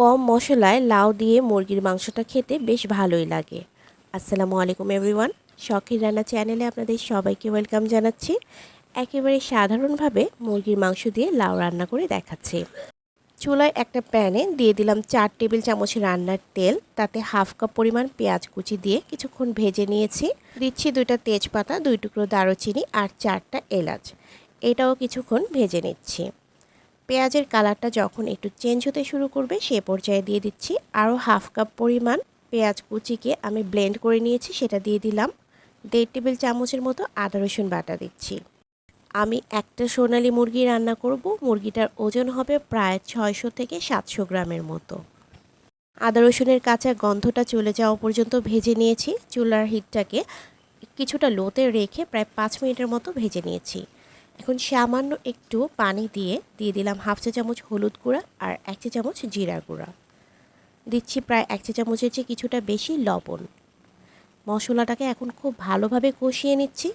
কম মশলায় লাউ দিয়ে মুরগির মাংসটা খেতে বেশ ভালোই লাগে। আসসালামু আলাইকুম, এভরিওয়ান। শখের রান্না চ্যানেলে আপনাদের সবাইকে ওয়েলকাম জানাচ্ছি। একেবারে সাধারণভাবে মুরগির মাংস দিয়ে লাউ রান্না করে দেখাচ্ছি। চুলায় একটা প্যানে দিয়ে দিলাম চার টেবিল চামচ রান্নার তেল। তাতে হাফ কাপ পরিমাণ পেঁয়াজ কুচি দিয়ে কিছুক্ষণ ভেজে নিয়েছি। দিচ্ছি দুইটা তেজপাতা, দুই টুকরো দারুচিনি আর চারটা এলাচ। এটাও কিছুক্ষণ ভেজে নিচ্ছি। পেঁয়াজের কালারটা যখন একটু চেঞ্জ হতে শুরু করবে, সে পর্যায়ে দিয়ে দিচ্ছি আরও হাফ কাপ পরিমাণ পেঁয়াজ কুচিকে আমি ব্লেন্ড করে নিয়েছি, সেটা দিয়ে দিলাম। দেড় টেবিল চামচের মতো আদা, রসুন বাটা দিচ্ছি। আমি একটা সোনালি মুরগি রান্না করব, মুরগিটার ওজন হবে প্রায় ছয়শো থেকে সাতশো গ্রামের মতো। আদা, রসুনের কাঁচা গন্ধটা চলে যাওয়া পর্যন্ত ভেজে নিয়েছি। চুলার হিটটাকে কিছুটা লোতে রেখে প্রায় পাঁচ মিনিটের মতো ভেজে নিয়েছি। এখন সামান্য একটু পানি দিয়ে দিয়ে দিলাম হাফ চা চামচ হলুদ গুঁড়া আর এক চা চামচ জিরা গুঁড়া। দিচ্ছি প্রায় এক চা চামচের চেয়ে কিছুটা বেশি লবণ। মশলাটাকে এখন খুব ভালোভাবে কষিয়ে নিচ্ছি।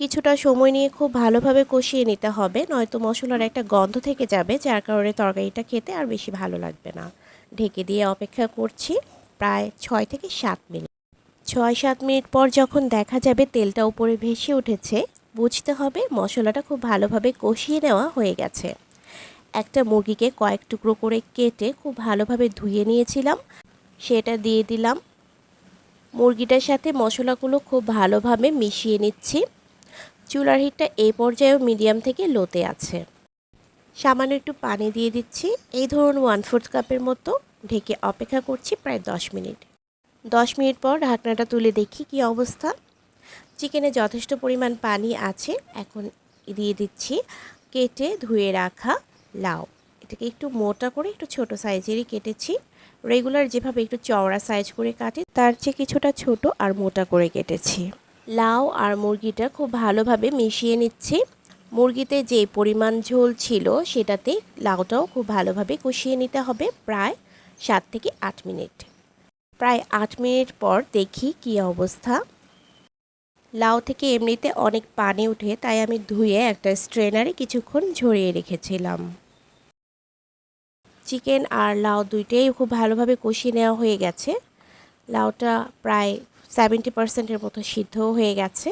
কিছুটা সময় নিয়ে খুব ভালোভাবে কষিয়ে নিতে হবে, নয়তো মশলার একটা গন্ধ থেকে যাবে, যার কারণে তরকারিটা খেতে আর বেশি ভালো লাগবে না। ঢেকে দিয়ে অপেক্ষা করছি প্রায় ছয় থেকে সাত মিনিট। ছয় সাত মিনিট পর যখন দেখা যাবে তেলটা উপরে ভেসে উঠেছে বুঝতে হবে মশলাটা খুব ভালোভাবে কষিয়ে নেওয়া হয়ে গেছে। একটা মুরগিকে কয়েক টুকরো করে কেটে খুব ভালোভাবে ধুয়ে নিয়েছিলাম। সেটা দিয়ে দিলাম। মুরগিটার সাথে মশলাগুলো খুব ভালোভাবে মিশিয়ে নিচ্ছি। চুলার হিটটা এই পর্যায়েও মিডিয়াম থেকে লোতে আছে। সামান্য একটু পানি দিয়ে দিচ্ছি। এই ধরুন ওয়ান ফোর্থ কাপের মতো। ঢেকে অপেক্ষা করছি প্রায় দশ মিনিট। দশ মিনিট পর ঢাকনাটা তুলে দেখি কি অবস্থা। চিকেনে যথেষ্ট পরিমাণ পানি আছে, এখন দিয়ে দিচ্ছি কেটে ধুয়ে রাখা লাউ। এটাকে একটু মোটা করে একটু ছোট সাইজেরই কেটেছি। রেগুলার যেভাবে একটু চওড়া সাইজ করে কাটে, তার চেয়ে কিছুটা ছোট আর মোটা করে কেটেছি। লাউ আর মুরগিটা খুব ভালোভাবে মিশিয়ে নিচ্ছি। মুরগিতে যে পরিমাণ ঝোল ছিল, সেটাতে লাউটাও খুব ভালোভাবে কষিয়ে নিতে হবে প্রায় সাত থেকে আট মিনিট। প্রায় আট মিনিট পর দেখি কী অবস্থা। লাউ থেকে এমনিতে অনেক পানি উঠে, তাই আমি ধুয়ে একটা স্ট্রেনারে কিছুক্ষণ ঝরিয়ে রেখেছিলাম। চিকেন আর লাউ দুইটাই খুব ভালোভাবে কষিয়ে নেওয়া হয়ে গেছে। লাউটা প্রায় সেভেন্টি পার্সেন্টের মতো সিদ্ধ হয়ে গেছে।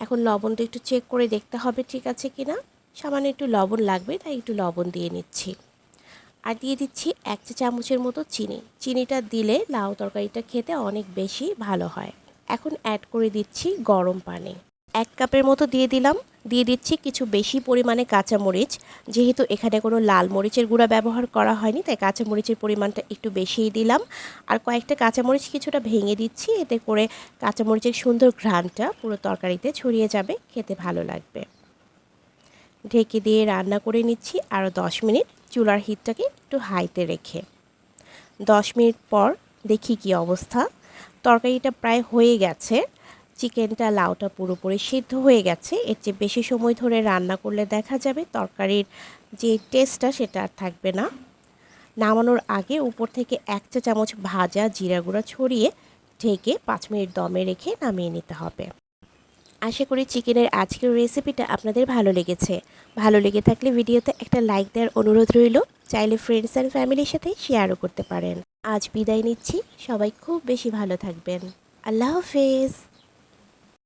এখন লবণটা একটু চেক করে দেখতে হবে ঠিক আছে কি না। সামান্য একটু লবণ লাগবে, তাই একটু লবণ দিয়ে নিচ্ছি। আর দিয়ে দিচ্ছি এক চা চামচের মতো চিনি। চিনিটা দিলে লাউ তরকারিটা খেতে অনেক বেশি ভালো হয়। এখন অ্যাড করে দিচ্ছি গরম পানি। এক কাপের মতো দিয়ে দিলাম। দিয়ে দিচ্ছি কিছু বেশি পরিমাণে কাঁচামরিচ। যেহেতু এখানে কোনো লাল মরিচের গুঁড়া ব্যবহার করা হয়নি, তাই কাঁচামরিচের পরিমাণটা একটু বেশিই দিলাম। আর কয়েকটা কাঁচামরিচ কিছুটা ভেঙে দিচ্ছি। এতে করে কাঁচামরিচের সুন্দর ঘ্রাণটা পুরো তরকারিতে ছড়িয়ে যাবে। খেতে ভালো লাগবে। ঢেকে দিয়ে রান্না করে নিচ্ছি আরও দশ মিনিট। চুলার হিটটাকে একটু হাইতে রেখে। দশ মিনিট পর দেখি কি অবস্থা। তরকারিটা প্রায় হয়ে গেছে। চিকেনটা, লাউটা পুরোপুরি সিদ্ধ হয়ে গেছে। এর চেয়ে বেশি সময় ধরে রান্না করলে দেখা যাবে তরকারির যে টেস্টটা সেটা আর থাকবে না। নামানোর আগে উপর থেকে এক চা চামচ ভাজা জিরা গুঁড়া ছড়িয়ে ঢেকে পাঁচ মিনিট দমে রেখে নামিয়ে নিতে হবে। আশা করি চিকেনের আজকের রেসিপিটা আপনাদের ভালো লেগেছে। ভালো লেগে থাকলে ভিডিওতে একটা লাইক দেওয়ার অনুরোধ রইল। চাইলে ফ্রেন্ডস অ্যান্ড ফ্যামিলির সাথে শেয়ারও করতে পারেন। আজ বিদায় নিচ্ছি। সবাই খুব বেশি ভালো থাকবেন। আল্লাহ হাফেজ।